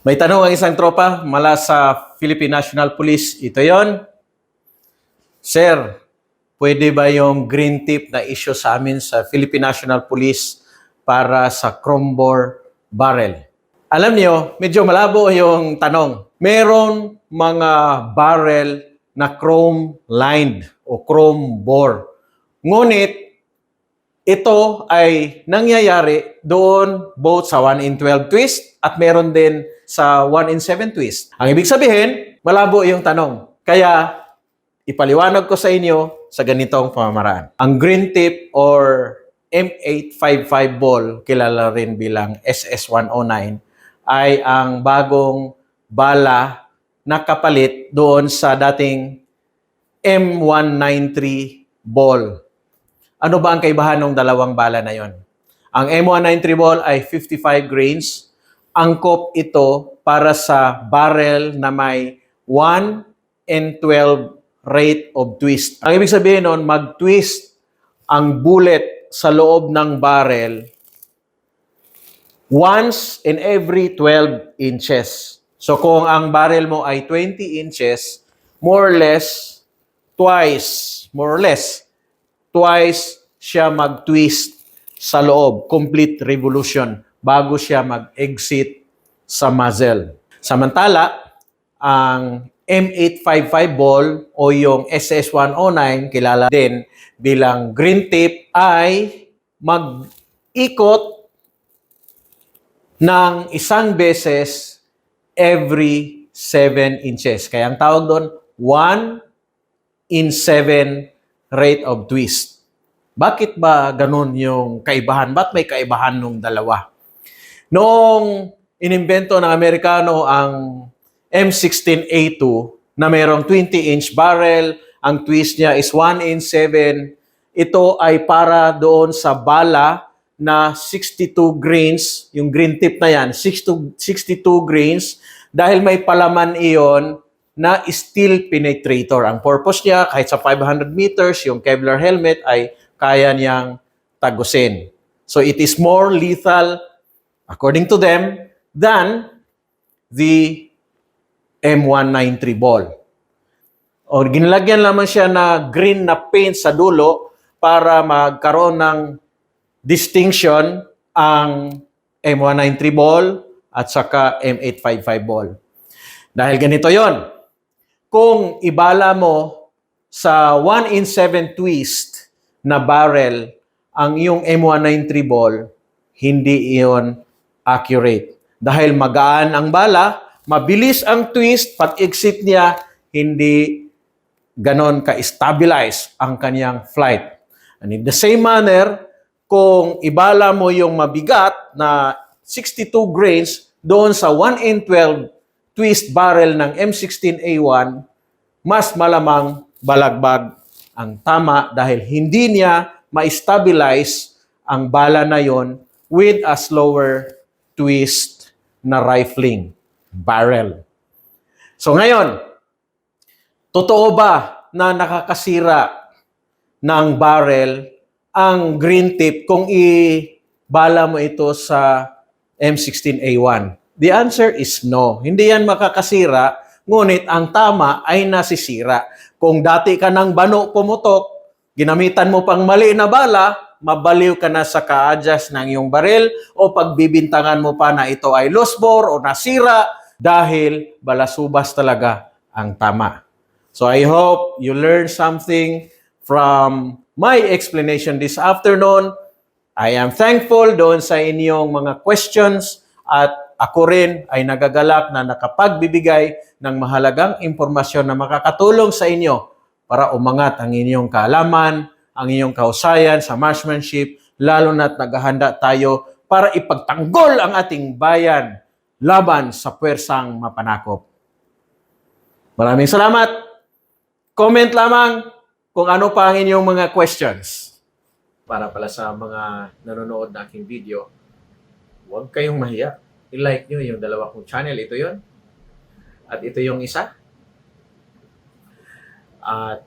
May tanong ang isang tropa mula sa Philippine National Police. Ito yon. Sir, pwede ba yung green tip na issue sa amin sa Philippine National Police para sa chrome bore barrel? Alam niyo, medyo malabo yung tanong. Meron mga barrel na chrome lined o chrome bore. Ngunit ito ay nangyayari doon both sa 1 in 12 twist at meron din sa 1 in 7 twist. Ang ibig sabihin, malabo yung tanong. Kaya ipaliwanag ko sa inyo sa ganitong pamamaraan. Ang green tip or M855 ball, kilala rin bilang SS109, ay ang bagong bala na kapalit doon sa dating M193 ball. Ano ba ang kaibahan ng dalawang bala na yon? Ang M193 ball ay 55 grains. Angkop ito para sa barrel na may 1 and 12 rate of twist. Ang ibig sabihin nun, mag-twist ang bullet sa loob ng barrel once in every 12 inches. So kung ang barrel mo ay 20 inches, more or less, twice, more or less, twice siya mag-twist sa loob, complete revolution, bago siya mag-exit sa muzzle. Samantala, ang M855 ball o yung SS109, kilala din bilang green tip, ay mag-ikot ng isang beses every 7 inches. Kaya ang tawag doon, 1 in 7 rate of twist. Bakit ba ganun yung kaibahan? Ba't may kaibahan nung dalawa? Noong inimbento ng Amerikano ang M16A2 na mayroong 20-inch barrel, ang twist niya is 1 in 7. Ito ay para doon sa bala na 62 grains, yung green tip na yan, 62, 62 grains, dahil may palaman iyon na steel penetrator. Ang purpose niya, kahit sa 500 meters, yung Kevlar helmet ay kaya niyang tagusin. So it is more lethal, according to them, than the M193 ball. O ginalagyan lamang siya na green na paint sa dulo para magkaroon ng distinction ang M193 ball at saka M855 ball. Dahil ganito yon. Kung ibala mo sa 1 in 7 twist na barrel ang iyong M193 ball, hindi iyon accurate. Dahil magaan ang bala, mabilis ang twist, pag-exit niya, hindi ganon ka-stabilize ang kanyang flight. And in the same manner, kung ibala mo yung mabigat na 62 grains doon sa 1 in 12 twist barrel ng M16A1, mas malamang balagbag ang tama dahil hindi niya ma-stabilize ang bala na yon with a slower twist na rifling barrel. So ngayon, totoo ba na nakakasira ng barrel ang green tip kung ibala mo ito sa M16A1? The answer is no. Hindi yan makakasira, ngunit ang tama ay nasisira. Kung dati ka ng bano pumutok, ginamitan mo pang mali na bala, mabaliw ka na sa ka-adjust ng iyong baril o pagbibintangan mo pa na ito ay lost bore o nasira dahil balasubas talaga ang tama. So I hope you learned something from my explanation this afternoon. I am thankful doon sa inyong mga questions at ako rin ay nagagalak na nakapagbibigay ng mahalagang impormasyon na makakatulong sa inyo para umangat ang inyong kaalaman, ang inyong kahusayan sa marksmanship, lalo na't naghahanda tayo para ipagtanggol ang ating bayan laban sa puwersang mapanakop. Maraming salamat. Comment lamang kung ano pa ang inyong mga questions. Para pala sa mga nanonood na aking video, huwag kayong mahiya. I-like nyo yung dalawa kong channel. Ito yon At ito yung isa. At